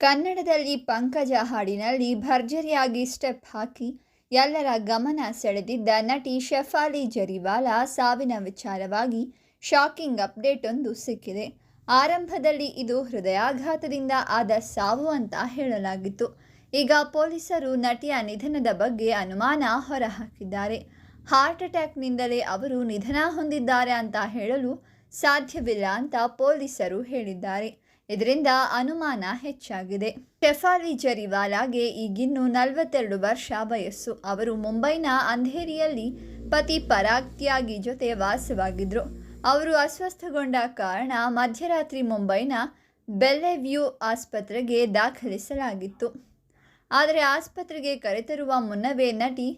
ಕನ್ನಡದಲ್ಲಿ ಪಂಕಜ ಹಾಡಿನಲ್ಲಿ ಭರ್ಜರಿಯಾಗಿ ಸ್ಟೆಪ್ ಹಾಕಿ ಎಲ್ಲರ ಗಮನ ಸೆಳೆದಿದ್ದ ನಟಿ ಶೆಫಾಲಿ ಜರಿವಾಲಾ ಸಾವಿನ ವಿಚಾರವಾಗಿ ಶಾಕಿಂಗ್ ಅಪ್ಡೇಟ್ ಒಂದು ಸಿಕ್ಕಿದೆ. ಆರಂಭದಲ್ಲಿ ಇದು ಹೃದಯಾಘಾತದಿಂದ ಆದ ಸಾವು ಅಂತ ಹೇಳಲಾಗಿತ್ತು. ಈಗ ಪೊಲೀಸರು ನಟಿಯ ನಿಧನದ ಬಗ್ಗೆ ಅನುಮಾನ ಹೊರಹಾಕಿದ್ದಾರೆ. ಹಾರ್ಟ್ ಅಟ್ಯಾಕ್ನಿಂದಲೇ ಅವರು ನಿಧನ ಹೊಂದಿದ್ದಾರೆ ಅಂತ ಹೇಳಲು ಸಾಧ್ಯವಿಲ್ಲ ಅಂತ ಪೊಲೀಸರು ಹೇಳಿದ್ದಾರೆ. ಇದರಿಂದ ಅನುಮಾನ ಹೆಚ್ಚಾಗಿದೆ. ಶೆಫಾಲಿ ಜರಿವಾಲಾಗೆ ಈಗಿನ್ನೂ ನಲವತ್ತೆರಡು ವರ್ಷ ವಯಸ್ಸು. ಅವರು ಮುಂಬೈನ ಅಂಧೇರಿಯಲ್ಲಿ ಪತಿ ಪರಾಗ್ ತ್ಯಾಗಿ ಜೊತೆ ವಾಸವಾಗಿದ್ರು. ಅವರು ಅಸ್ವಸ್ಥಗೊಂಡ ಕಾರಣ ಮಧ್ಯರಾತ್ರಿ ಮುಂಬೈನ ಬೆಲ್ಲೆವ್ಯೂ ಆಸ್ಪತ್ರೆಗೆ ದಾಖಲಿಸಲಾಗಿತ್ತು. ಆದರೆ ಆಸ್ಪತ್ರೆಗೆ ಕರೆತರುವ ಮುನ್ನವೇ ನಟಿ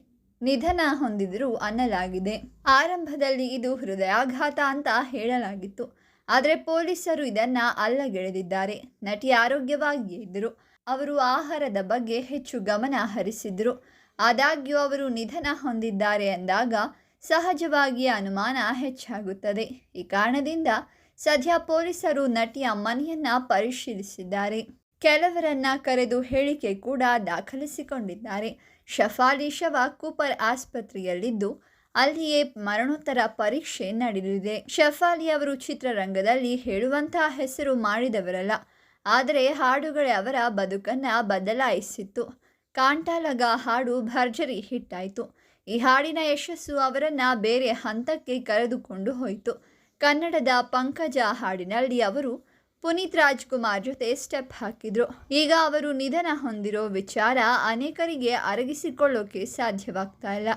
ನಿಧನ ಹೊಂದಿದರು ಅನ್ನಲಾಗಿದೆ. ಆರಂಭದಲ್ಲಿ ಇದು ಹೃದಯಾಘಾತ ಅಂತ ಹೇಳಲಾಗಿತ್ತು. ಆದರೆ ಪೊಲೀಸರು ಇದನ್ನ ಅಲ್ಲಗೆಳೆದಿದ್ದಾರೆ. ನಟಿ ಆರೋಗ್ಯವಾಗಿಯೇ ಇದ್ದರು. ಅವರು ಆಹಾರದ ಬಗ್ಗೆ ಹೆಚ್ಚು ಗಮನ ಹರಿಸಿದ್ರು. ಆದಾಗ್ಯೂ ಅವರು ನಿಧನ ಹೊಂದಿದ್ದಾರೆ ಎಂದಾಗ ಸಹಜವಾಗಿ ಅನುಮಾನ ಹೆಚ್ಚಾಗುತ್ತದೆ. ಈ ಕಾರಣದಿಂದ ಸದ್ಯ ಪೊಲೀಸರು ನಟಿಯ ಮನೆಯನ್ನ ಪರಿಶೀಲಿಸಿದ್ದಾರೆ. ಕೆಲವರನ್ನ ಕರೆದು ಹೇಳಿಕೆ ಕೂಡ ದಾಖಲಿಸಿಕೊಂಡಿದ್ದಾರೆ. ಶಫಾಲಿ ಶವ ಕೂಪರ್ ಆಸ್ಪತ್ರೆಯಲ್ಲಿದ್ದು ಅಲ್ಲಿಯೇ ಮರಣೋತ್ತರ ಪರೀಕ್ಷೆ ನಡೆದಿದೆ. ಶಫಾಲಿ ಅವರು ಚಿತ್ರರಂಗದಲ್ಲಿ ಹೇಳುವಂತಹ ಹೆಸರು ಮಾಡಿದವರಲ್ಲ, ಆದರೆ ಹಾಡುಗಳೇ ಅವರ ಬದುಕನ್ನು ಬದಲಾಯಿಸಿತ್ತು. ಕಾಂಟಾಲಗ ಹಾಡು ಭರ್ಜರಿ ಹಿಟ್ಟಾಯಿತು. ಈ ಹಾಡಿನ ಯಶಸ್ಸು ಅವರನ್ನು ಬೇರೆ ಹಂತಕ್ಕೆ ಕರೆದುಕೊಂಡು ಹೋಯಿತು. ಕನ್ನಡದ ಪಂಕಜ ಹಾಡಿನಲ್ಲಿ ಅವರು ಪುನೀತ್ ರಾಜ್ಕುಮಾರ್ ಜೊತೆ ಸ್ಟೆಪ್ ಹಾಕಿದ್ರು. ಈಗ ಅವರು ನಿಧನ ಹೊಂದಿರೋ ವಿಚಾರ ಅನೇಕರಿಗೆ ಅರಗಿಸಿಕೊಳ್ಳೋಕೆ ಸಾಧ್ಯವಾಗ್ತಾ ಇಲ್ಲ.